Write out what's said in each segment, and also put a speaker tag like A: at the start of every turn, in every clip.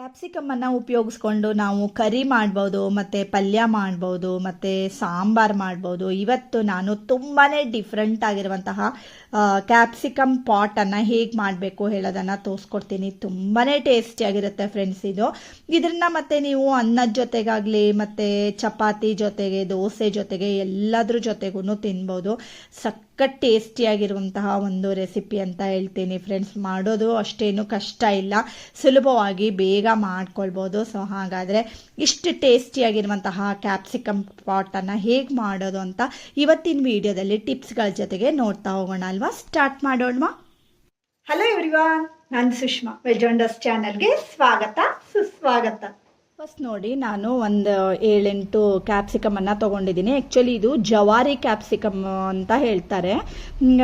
A: ಕ್ಯಾಪ್ಸಿಕಮ್ಮನ್ನು ಉಪಯೋಗಿಸ್ಕೊಂಡು ನಾವು ಕರಿ ಮಾಡ್ಬೋದು, ಮತ್ತು ಪಲ್ಯ ಮಾಡ್ಬೋದು, ಮತ್ತು ಸಾಂಬಾರು ಮಾಡ್ಬೋದು. ಇವತ್ತು ನಾನು ತುಂಬಾ ಡಿಫ್ರೆಂಟ್ ಆಗಿರುವಂತಹ ಕ್ಯಾಪ್ಸಿಕಮ್ ಪಾಟನ್ನು ಹೇಗೆ ಮಾಡಬೇಕು ಹೇಳೋದನ್ನು ತೋರಿಸ್ಕೊಡ್ತೀನಿ. ತುಂಬಾ ಟೇಸ್ಟಿಯಾಗಿರುತ್ತೆ ಫ್ರೆಂಡ್ಸ್ ಇದು. ಇದನ್ನ ಮತ್ತೆ ನೀವು ಅನ್ನದ ಜೊತೆಗಾಗಲಿ, ಮತ್ತು ಚಪಾತಿ ಜೊತೆಗೆ, ದೋಸೆ ಜೊತೆಗೆ ಎಲ್ಲದ್ರ ಜೊತೆಗೂ ತಿನ್ಬೋದು. ಸಖತ್ ಟೇಸ್ಟಿಯಾಗಿರುವಂತಹ ಒಂದು ರೆಸಿಪಿ ಅಂತ ಹೇಳ್ತೀನಿ ಫ್ರೆಂಡ್ಸ್ ಮಾಡೋದು ಅಷ್ಟೇನು ಕಷ್ಟ ಇಲ್ಲ. ಸುಲಭವಾಗಿ ಬೇಗ ಮಾಡ್ಕೊಳ್ಬೋದು. ಸೊ ಹಾಗಾದರೆ ಇಷ್ಟು ಟೇಸ್ಟಿಯಾಗಿರುವಂತಹ ಕ್ಯಾಪ್ಸಿಕಮ್ ಪಾಟನ್ನು ಹೇಗೆ ಮಾಡೋದು ಅಂತ ಇವತ್ತಿನ ವಿಡಿಯೋದಲ್ಲಿ ಟಿಪ್ಸ್ಗಳ ಜೊತೆಗೆ ನೋಡ್ತಾ ಹೋಗೋಣ ಅಲ್ವಾ? ಸ್ಟಾರ್ಟ್ ಮಾಡೋಣವಾ? ಹಲೋ ಎವ್ರಿವಾನ್ ನಾನು ಸುಷ್ಮಾ. ವೆಜ್ ಚಾನಲ್ಗೆ ಸ್ವಾಗತ, ಸುಸ್ವಾಗತ. ಫಸ್ಟ್ ನೋಡಿ, ನಾನು ಒಂದು ಏಳೆಂಟು ಕ್ಯಾಪ್ಸಿಕಮನ್ನು ತೊಗೊಂಡಿದ್ದೀನಿ. ಆ್ಯಕ್ಚುಲಿ ಇದು ಜವಾರಿ ಕ್ಯಾಪ್ಸಿಕಮ್ ಅಂತ ಹೇಳ್ತಾರೆ.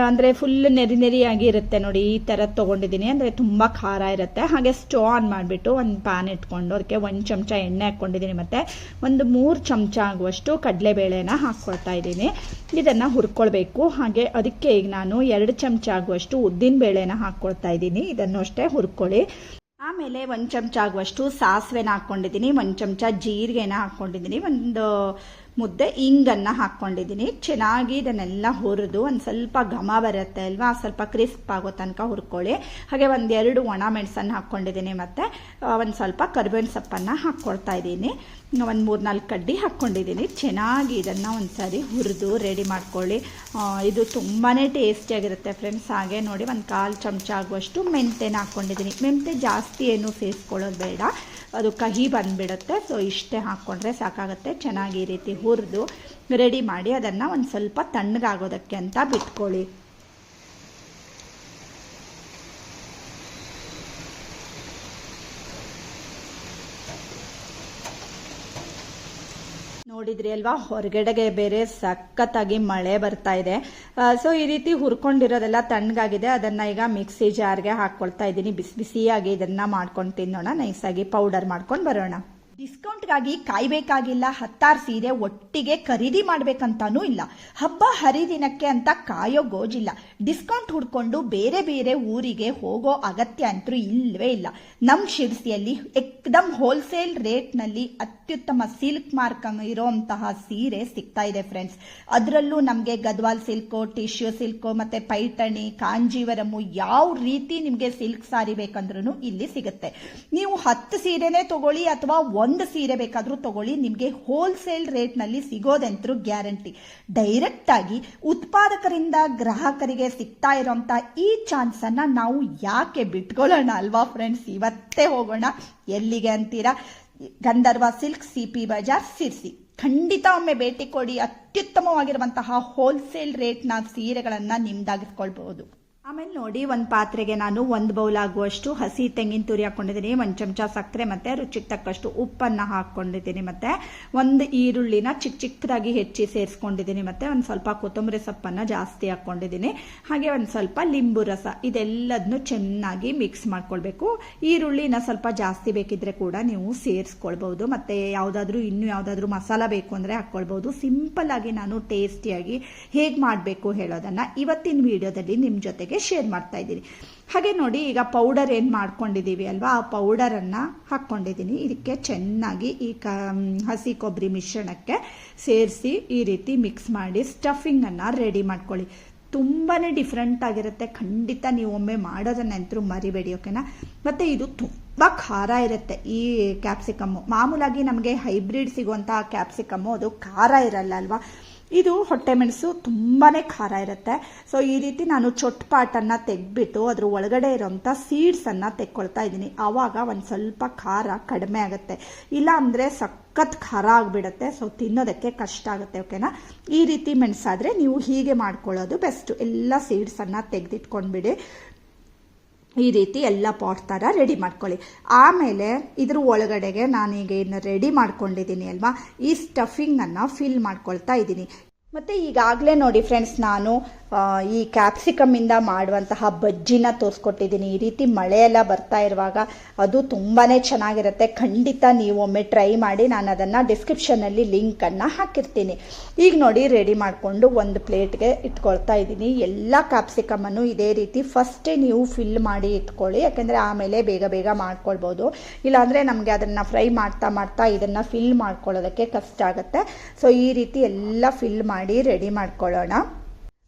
A: ಅಂದರೆ ಫುಲ್ ನೆರಿ ನೆರಿಯಾಗಿ ಇರುತ್ತೆ ನೋಡಿ, ಈ ಥರ ತೊಗೊಂಡಿದ್ದೀನಿ. ಅಂದರೆ ತುಂಬ ಖಾರ ಇರುತ್ತೆ. ಹಾಗೆ ಸ್ಟೋ ಆನ್ ಮಾಡಿಬಿಟ್ಟು ಒಂದು ಪ್ಯಾನ್ ಇಟ್ಕೊಂಡು, ಅದಕ್ಕೆ ಒಂದು ಚಮಚ ಎಣ್ಣೆ ಹಾಕ್ಕೊಂಡಿದ್ದೀನಿ ಮತ್ತು ಒಂದು ಮೂರು ಚಮಚ ಆಗುವಷ್ಟು ಕಡಲೆಬೇಳೆನ ಹಾಕ್ಕೊಳ್ತಾ ಇದ್ದೀನಿ. ಇದನ್ನು ಹುರ್ಕೊಳ್ಬೇಕು. ಹಾಗೆ ಅದಕ್ಕೆ ಈಗ ನಾನು ಎರಡು ಚಮಚ ಆಗುವಷ್ಟು ಉದ್ದಿನ ಬೇಳೆನ ಹಾಕ್ಕೊಳ್ತಾ ಇದ್ದೀನಿ. ಇದನ್ನು ಅಷ್ಟೇ ಹುರ್ಕೊಳ್ಳಿ. ಆಮೇಲೆ ಒಂದು ಚಮಚ ಆಗುವಷ್ಟು ಸಾಸಿವೆನ ಹಾಕ್ಕೊಂಡಿದ್ದೀನಿ ಒಂದು ಚಮಚ ಜೀರಿಗೆನ ಹಾಕ್ಕೊಂಡಿದ್ದೀನಿ ಒಂದು ಮುದ್ದೆ ಇಂಗನ್ನು ಹಾಕ್ಕೊಂಡಿದ್ದೀನಿ ಚೆನ್ನಾಗಿ ಇದನ್ನೆಲ್ಲ ಹುರಿದು ಒಂದು ಸ್ವಲ್ಪ ಘಮ ಬರುತ್ತೆ ಅಲ್ವಾ? ಸ್ವಲ್ಪ ಕ್ರಿಸ್ಪ್ ಆಗೋ ತನಕ ಹುರ್ಕೊಳ್ಳಿ. ಹಾಗೆ ಒಂದೆರಡು ಒಣ ಮೆಣಸನ್ನು ಹಾಕ್ಕೊಂಡಿದ್ದೀನಿ ಮತ್ತು ಒಂದು ಸ್ವಲ್ಪ ಕರಿಬೇವಿನ ಸೊಪ್ಪನ್ನು ಹಾಕ್ಕೊಳ್ತಾ ಇದ್ದೀನಿ. ಒಂದು ಮೂರು ನಾಲ್ಕು ಕಡ್ಡಿ ಹಾಕ್ಕೊಂಡಿದ್ದೀನಿ ಚೆನ್ನಾಗಿ ಇದನ್ನು ಒಂದು ಹುರಿದು ರೆಡಿ ಮಾಡ್ಕೊಳ್ಳಿ. ಇದು ತುಂಬಾ ಟೇಸ್ಟಿಯಾಗಿರುತ್ತೆ ಫ್ರೆಂಡ್ಸ್ ಹಾಗೆ ನೋಡಿ ಒಂದು ಕಾಲು ಚಮಚ ಆಗುವಷ್ಟು ಮೆಂತೆನ ಹಾಕ್ಕೊಂಡಿದ್ದೀನಿ ಮೆಂತೆ ಜಾಸ್ತಿ ಏನು ಸೇರಿಸ್ಕೊಳ್ಳೋದು ಬೇಡ. ಅದು ಕಹಿ ಬಂದುಬಿಡುತ್ತೆ. ಸೊ ಇಷ್ಟೇ ಹಾಕ್ಕೊಂಡ್ರೆ ಸಾಕಾಗುತ್ತೆ. ಚೆನ್ನಾಗಿ ಈ ರೀತಿ ಹುರಿದು ರೆಡಿ ಮಾಡಿ ಅದನ್ನು ಒಂದು ಸ್ವಲ್ಪ ತಣ್ಣಗಾಗೋದಕ್ಕೆ ಅಂತ ಬಿಟ್ಕೊಳ್ಳಿ. ನೋಡಿದ್ರಿ ಅಲ್ವಾ? ಹೊರಗಡೆಗೆ ಬೇರೆ ಸಖತ್ತಾಗಿ ಮಳೆ ಬರ್ತಾ ಇದೆ. ಸೊ ಈ ರೀತಿ ಹುರ್ಕೊಂಡಿರೋದೆಲ್ಲ ತಣ್ಣಗಾಗಿದೆ. ಅದನ್ನ ಈಗ ಮಿಕ್ಸಿ ಜಾರ್ಗೆ ಹಾಕ್ಕೊಳ್ತಾ ಇದ್ದೀನಿ. ಬಿಸಿ ಬಿಸಿಯಾಗಿ ಇದನ್ನ ಮಾಡ್ಕೊಂಡು ತಿನ್ನೋಣ. ನೈಸಾಗಿ ಪೌಡರ್ ಮಾಡ್ಕೊಂಡು ಬರೋಣ. ಡಿಸ್ಕೌಂಟ್ಗಾಗಿ ಕಾಯ್ಬೇಕಾಗಿಲ್ಲ, ಹತ್ತಾರು ಸೀರೆ ಒಟ್ಟಿಗೆ ಖರೀದಿ ಮಾಡ್ಬೇಕಂತಾನೂ ಇಲ್ಲ. ಹಬ್ಬ ಹರಿದಿನಕ್ಕೆ ಅಂತ ಕಾಯೋ ಗೋಜಿಲ್ಲ. ಡಿಸ್ಕೌಂಟ್ ಹುಡ್ಕೊಂಡು ಬೇರೆ ಬೇರೆ ಊರಿಗೆ ಹೋಗೋ ಅಗತ್ಯ ಅಂತೂ ಇಲ್ಲವೇ ಇಲ್ಲ. ನಮ್ಮ ಶಿರ್ಸಿಯಲ್ಲಿ ಎಕ್ದಮ್ ಹೋಲ್ಸೇಲ್ ರೇಟ್ನಲ್ಲಿ ಅತ್ಯುತ್ತಮ ಸಿಲ್ಕ್ ಮಾರ್ಕ್ ಇರೋಂತಹ ಸೀರೆ ಸಿಗ್ತಾ ಇದೆ ಫ್ರೆಂಡ್ಸ್ ಅದರಲ್ಲೂ ನಮಗೆ ಗದ್ವಾಲ್ ಸಿಲ್ಕು ಟಿಶ್ಯೂ ಸಿಲ್ಕು ಮತ್ತೆ ಪೈಠಣಿ, ಕಾಂಜೀವರಮು ಯಾವ ರೀತಿ ನಿಮಗೆ ಸಿಲ್ಕ್ ಸಾರಿ ಬೇಕಂದ್ರೂ ಇಲ್ಲಿ ಸಿಗುತ್ತೆ. ನೀವು ಹತ್ತು ಸೀರೆನೇ ತಗೊಳ್ಳಿ ಅಥವಾ ಒಂದು ಸೀರೆ ಬೇಕಾದರೂ ತಗೊಳ್ಳಿ. ನಿಮಗೆ ಹೋಲ್ಸೇಲ್ ರೇಟ್ನಲ್ಲಿ ಸಿಗೋದಂತರೂ ಗ್ಯಾರಂಟಿ ಡೈರೆಕ್ಟಾಗಿ ಉತ್ಪಾದಕರಿಂದ ಗ್ರಾಹಕರಿಗೆ ಸಿಗ್ತಾ ಇರೋಂಥ ಈ ಚಾನ್ಸನ್ನು ನಾವು ಯಾಕೆ ಬಿಟ್ಕೊಳ್ಳೋಣ ಅಲ್ವಾ ಫ್ರೆಂಡ್ಸ್ ಇವತ್ತೇ ಹೋಗೋಣ. ಎಲ್ಲಿಗೆ ಅಂತೀರಾ? Gandharva silk C P Bazar Sirsi ಖಂಡಿತ ಒಮ್ಮೆ ಭೇಟಿ ಕೊಡಿ. ಅತ್ಯುತ್ತಮವಾಗಿರುವಂತಹ ಹೋಲ್ಸೇಲ್ ರೇಟ್ನ ಸೀರೆಗಳನ್ನು ನಿಮ್ದಾಗಿಸ್ಕೊಳ್ಬಹುದು. ಆಮೇಲೆ ನೋಡಿ, ಒಂದು ಪಾತ್ರೆಗೆ ನಾನು ಒಂದು ಬೌಲ್ ಆಗುವಷ್ಟು ಹಸಿ ತೆಂಗಿನ ತುರಿ ಹಾಕ್ಕೊಂಡಿದ್ದೀನಿ ಒಂದು ಚಮಚ ಸಕ್ಕರೆ ಮತ್ತು ರುಚಿಗೆ ತಕ್ಕಷ್ಟು ಉಪ್ಪನ್ನು ಹಾಕ್ಕೊಂಡಿದ್ದೀನಿ ಮತ್ತು, ಒಂದು ಈರುಳ್ಳಿನ ಚಿಕ್ಕ ಚಿಕ್ಕದಾಗಿ ಹೆಚ್ಚಿ ಸೇರಿಸ್ಕೊಂಡಿದ್ದೀನಿ ಮತ್ತು, ಒಂದು ಸ್ವಲ್ಪ ಕೊತ್ತಂಬರಿ ಸೊಪ್ಪನ್ನು ಜಾಸ್ತಿ ಹಾಕ್ಕೊಂಡಿದ್ದೀನಿ ಹಾಗೆ ಒಂದು ಸ್ವಲ್ಪ ಲಿಂಬು ರಸ ಇದೆಲ್ಲದನ್ನು ಚೆನ್ನಾಗಿ ಮಿಕ್ಸ್ ಮಾಡ್ಕೊಳ್ಬೇಕು. ಈರುಳ್ಳಿನ ಸ್ವಲ್ಪ ಜಾಸ್ತಿ ಬೇಕಿದ್ರೆ ಕೂಡ ನೀವು ಸೇರಿಸ್ಕೊಳ್ಬೋದು ಮತ್ತು ಯಾವುದಾದ್ರೂ ಇನ್ನೂ ಯಾವುದಾದ್ರೂ ಮಸಾಲ ಬೇಕು ಅಂದರೆ ಹಾಕ್ಕೊಳ್ಬೋದು ಸಿಂಪಲ್ ಆಗಿ ನಾನು ಟೇಸ್ಟಿಯಾಗಿ ಹೇಗೆ ಮಾಡಬೇಕು ಹೇಳೋದನ್ನು ಇವತ್ತಿನ ವಿಡಿಯೋದಲ್ಲಿ ನಿಮ್ಮ ಜೊತೆಗೆ ಶೇರ್ ಮಾಡ್ತಾ ಇದ್ದೀನಿ ಹಾಗೆ ನೋಡಿ, ಈಗ ಪೌಡರ್ ಏನು ಮಾಡ್ಕೊಂಡಿದ್ದೀವಿ ಅಲ್ವಾ? ಆ ಪೌಡರನ್ನು ಹಾಕ್ಕೊಂಡಿದ್ದೀನಿ. ಇದಕ್ಕೆ ಚೆನ್ನಾಗಿ ಈ ಕ ಹಸಿ ಕೊಬ್ಬರಿ ಮಿಶ್ರಣಕ್ಕೆ ಸೇರಿಸಿ ಈ ರೀತಿ ಮಿಕ್ಸ್ ಮಾಡಿ ಸ್ಟಫಿಂಗನ್ನು ರೆಡಿ ಮಾಡ್ಕೊಳ್ಳಿ. ತುಂಬಾ ಡಿಫ್ರೆಂಟ್ ಆಗಿರುತ್ತೆ. ಖಂಡಿತ ನೀವು ಒಮ್ಮೆ ಮಾಡೋದನ್ನಂತರೂ ಮರಿಬೇಡಿ ಓಕೆನಾ ಮತ್ತು ಇದು ತುಂಬ ಖಾರ ಇರುತ್ತೆ. ಈ ಕ್ಯಾಪ್ಸಿಕಮ್ಮು ಮಾಮೂಲಾಗಿ ನಮಗೆ ಹೈಬ್ರಿಡ್ ಸಿಗುವಂಥ ಕ್ಯಾಪ್ಸಿಕಮ್ಮು ಅದು ಖಾರ ಇರಲ್ಲ ಅಲ್ವಾ? ಇದು ಹೊಟ್ಟೆ ಮೆಣಸು ತುಂಬಾ ಖಾರ ಇರುತ್ತೆ. ಸೊ ಈ ರೀತಿ ನಾನು ಚೊಟ್ಪಾಟನ್ನು ತೆಗೆದ್ಬಿಟ್ಟು ಅದ್ರ ಒಳಗಡೆ ಇರೋಂಥ ಸೀಡ್ಸನ್ನು ತೆಕ್ಕೊಳ್ತಾ ಇದ್ದೀನಿ. ಆವಾಗ ಒಂದು ಸ್ವಲ್ಪ ಖಾರ ಕಡಿಮೆ ಆಗುತ್ತೆ. ಇಲ್ಲ ಅಂದರೆ ಸಖತ್ ಖಾರ ಆಗಿಬಿಡುತ್ತೆ. ಸೊ ತಿನ್ನೋದಕ್ಕೆ ಕಷ್ಟ ಆಗುತ್ತೆ ಓಕೆನಾ ಈ ರೀತಿ ಮೆಣಸಾದರೆ ನೀವು ಹೀಗೆ ಮಾಡ್ಕೊಳ್ಳೋದು ಬೆಸ್ಟು ಎಲ್ಲ ಸೀಡ್ಸನ್ನು ತೆಗೆದಿಟ್ಕೊಂಡ್ಬಿಡಿ. ಈ ರೀತಿ ಎಲ್ಲ ಪಾಟ್ ಥರ ರೆಡಿ ಮಾಡ್ಕೊಳ್ಳಿ. ಆಮೇಲೆ ಇದ್ರ ಒಳಗಡೆಗೆ ನಾನೀಗ ಇನ್ನು ರೆಡಿ ಮಾಡ್ಕೊಂಡಿದ್ದೀನಿ ಅಲ್ವಾ? ಈ ಸ್ಟಫಿಂಗನ್ನು ಫಿಲ್ ಮಾಡ್ಕೊಳ್ತಾ ಇದ್ದೀನಿ. ಮತ್ತು ಈಗಾಗಲೇ ನೋಡಿ ಫ್ರೆಂಡ್ಸ್ ನಾನು ಈ ಕ್ಯಾಪ್ಸಿಕಮ್ಮಿಂದ ಮಾಡುವಂತಹ ಬಜ್ಜಿನ ತೋರಿಸ್ಕೊಟ್ಟಿದ್ದೀನಿ. ಈ ರೀತಿ ಮಳೆ ಎಲ್ಲ ಬರ್ತಾ ಇರುವಾಗ ಅದು ತುಂಬಾ ಚೆನ್ನಾಗಿರುತ್ತೆ. ಖಂಡಿತ ನೀವು ಒಮ್ಮೆ ಟ್ರೈ ಮಾಡಿ ನಾನು ಅದನ್ನು ಡಿಸ್ಕ್ರಿಪ್ಷನಲ್ಲಿ ಲಿಂಕನ್ನು ಹಾಕಿರ್ತೀನಿ. ಈಗ ನೋಡಿ ರೆಡಿ ಮಾಡಿಕೊಂಡು ಒಂದು ಪ್ಲೇಟ್ಗೆ ಇಟ್ಕೊಳ್ತಾ ಇದ್ದೀನಿ. ಎಲ್ಲ ಕ್ಯಾಪ್ಸಿಕಮನ್ನು ಇದೇ ರೀತಿ ಫಸ್ಟೇ ನೀವು ಫಿಲ್ ಮಾಡಿ ಇಟ್ಕೊಳ್ಳಿ. ಯಾಕೆಂದರೆ ಆಮೇಲೆ ಬೇಗ ಬೇಗ ಮಾಡ್ಕೊಳ್ಬೋದು. ಇಲ್ಲಾಂದರೆ ನಮಗೆ ಅದನ್ನು ಫ್ರೈ ಮಾಡ್ತಾ ಮಾಡ್ತಾ ಇದನ್ನು ಫಿಲ್ ಮಾಡ್ಕೊಳ್ಳೋದಕ್ಕೆ ಕಷ್ಟ ಆಗುತ್ತೆ. ಸೊ ಈ ರೀತಿ ಎಲ್ಲ ಫಿಲ್ ಮಾಡಿ ರೆಡಿ ಮಾಡ್ಕೊಳ್ಳೋಣ.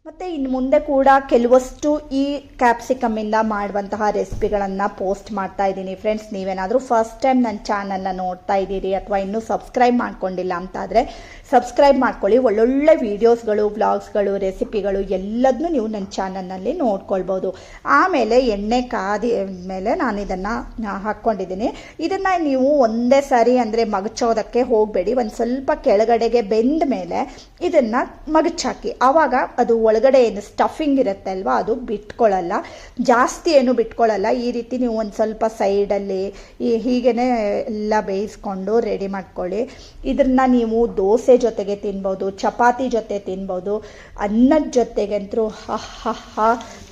A: ಮತ್ತು ಇನ್ನು ಮುಂದೆ ಕೂಡ ಕೆಲವಷ್ಟು ಈ ಕ್ಯಾಪ್ಸಿಕಮ್ಮಿಂದ ಮಾಡುವಂತಹ ರೆಸಿಪಿಗಳನ್ನು ಪೋಸ್ಟ್ ಮಾಡ್ತಾ ಇದ್ದೀನಿ. ಫ್ರೆಂಡ್ಸ್ ನೀವೇನಾದರೂ ಫಸ್ಟ್ ಟೈಮ್ ನನ್ನ ಚಾನಲ್ನ ನೋಡ್ತಾ ಇದ್ದೀರಿ ಅಥವಾ ಇನ್ನೂ ಸಬ್ಸ್ಕ್ರೈಬ್ ಮಾಡ್ಕೊಂಡಿಲ್ಲ ಅಂತಾದರೆ ಸಬ್ಸ್ಕ್ರೈಬ್ ಮಾಡ್ಕೊಳ್ಳಿ. ಒಳ್ಳೊಳ್ಳೆ ವೀಡಿಯೋಸ್ಗಳು ವ್ಲಾಗ್ಸ್ಗಳು ರೆಸಿಪಿಗಳು ಎಲ್ಲದನ್ನೂ ನೀವು ನನ್ನ ಚಾನಲ್ನಲ್ಲಿ ನೋಡ್ಕೊಳ್ಬೋದು. ಆಮೇಲೆ ಎಣ್ಣೆ ಕಾದಿ ಮೇಲೆ ನಾನು ಇದನ್ನು ಹಾಕ್ಕೊಂಡಿದ್ದೀನಿ. ಇದನ್ನು ನೀವು ಒಂದೇ ಸಾರಿ ಅಂದರೆ ಮಗಚೋದಕ್ಕೆ ಹೋಗಬೇಡಿ. ಒಂದು ಸ್ವಲ್ಪ ಕೆಳಗಡೆಗೆ ಬೆಂದ ಮೇಲೆ ಇದನ್ನು ಮಗಚಾಕಿ. ಆವಾಗ ಅದು ಒಳಗಡೆ ಏನು ಸ್ಟಫಿಂಗ್ ಇರುತ್ತೆ ಅಲ್ವಾ, ಅದು ಬಿಟ್ಕೊಳ್ಳಲ್ಲ. ಜಾಸ್ತಿ ಏನು ಬಿಟ್ಕೊಳ್ಳಲ್ಲ. ಈ ರೀತಿ ನೀವು ಒಂದು ಸ್ವಲ್ಪ ಸೈಡಲ್ಲಿ ಈ ಹೀಗೇ ಎಲ್ಲ ಬೇಯಿಸ್ಕೊಂಡು ರೆಡಿ ಮಾಡ್ಕೊಳ್ಳಿ. ಇದನ್ನು ನೀವು ದೋಸೆ ಜೊತೆಗೆ ತಿನ್ಬೋದು, ಚಪಾತಿ ಜೊತೆ ತಿನ್ಬೋದು, ಅನ್ನದ ಜೊತೆಗಂತೂ ಹ ಹ ಹ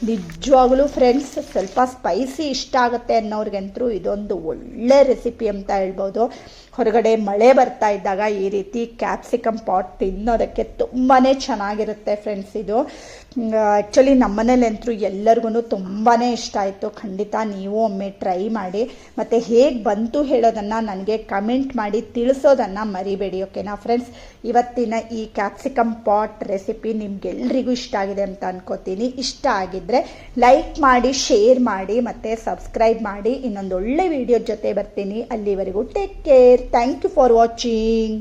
A: ನಿಜವಾಗ್ಲೂ ಫ್ರೆಂಡ್ಸ್ ಸ್ವಲ್ಪ ಸ್ಪೈಸಿ ಇಷ್ಟ ಆಗುತ್ತೆ ಅನ್ನೋರ್ಗಂತೂ ಇದೊಂದು ಒಳ್ಳೆ ರೆಸಿಪಿ ಅಂತ ಹೇಳ್ಬೋದು. ಹೊರಗಡೆ ಮಳೆ ಬರ್ತಾ ಇದ್ದಾಗ ಈ ರೀತಿ ಕ್ಯಾಪ್ಸಿಕಮ್ ಪಾಟ್ ತಿನ್ನೋದಕ್ಕೆ ತುಂಬಾ ಚೆನ್ನಾಗಿರುತ್ತೆ ಫ್ರೆಂಡ್ಸ್ ಇದು. ಆ್ಯಕ್ಚುಲಿ ನಮ್ಮನೇಲಂತೂ ಎಲ್ಲರಿಗೂ ತುಂಬಾ ಇಷ್ಟ ಆಯಿತು. ಖಂಡಿತ ನೀವು ಒಮ್ಮೆ ಟ್ರೈ ಮಾಡಿ. ಮತ್ತು ಹೇಗೆ ಬಂತು ಹೇಳೋದನ್ನು ನನಗೆ ಕಮೆಂಟ್ ಮಾಡಿ ತಿಳಿಸೋದನ್ನು ಮರಿಬೇಡಿ ಓಕೆನಾ ಫ್ರೆಂಡ್ಸ್ ಇವತ್ತಿನ ಈ ಕ್ಯಾಪ್ಸಿಕಮ್ ಪಾಟ್ ರೆಸಿಪಿ ನಿಮ್ಗೆಲ್ರಿಗೂ ಇಷ್ಟ ಆಗಿದೆ ಅಂತ ಅನ್ಕೋತೀನಿ. ಇಷ್ಟ ಆಗಿದ್ದರೆ ಲೈಕ್ ಮಾಡಿ ಶೇರ್ ಮಾಡಿ, ಮತ್ತು ಸಬ್ಸ್ಕ್ರೈಬ್ ಮಾಡಿ. ಇನ್ನೊಂದು ಒಳ್ಳೆ ವಿಡಿಯೋ ಜೊತೆ ಬರ್ತೀನಿ. ಅಲ್ಲಿವರೆಗೂ take care thank you for watching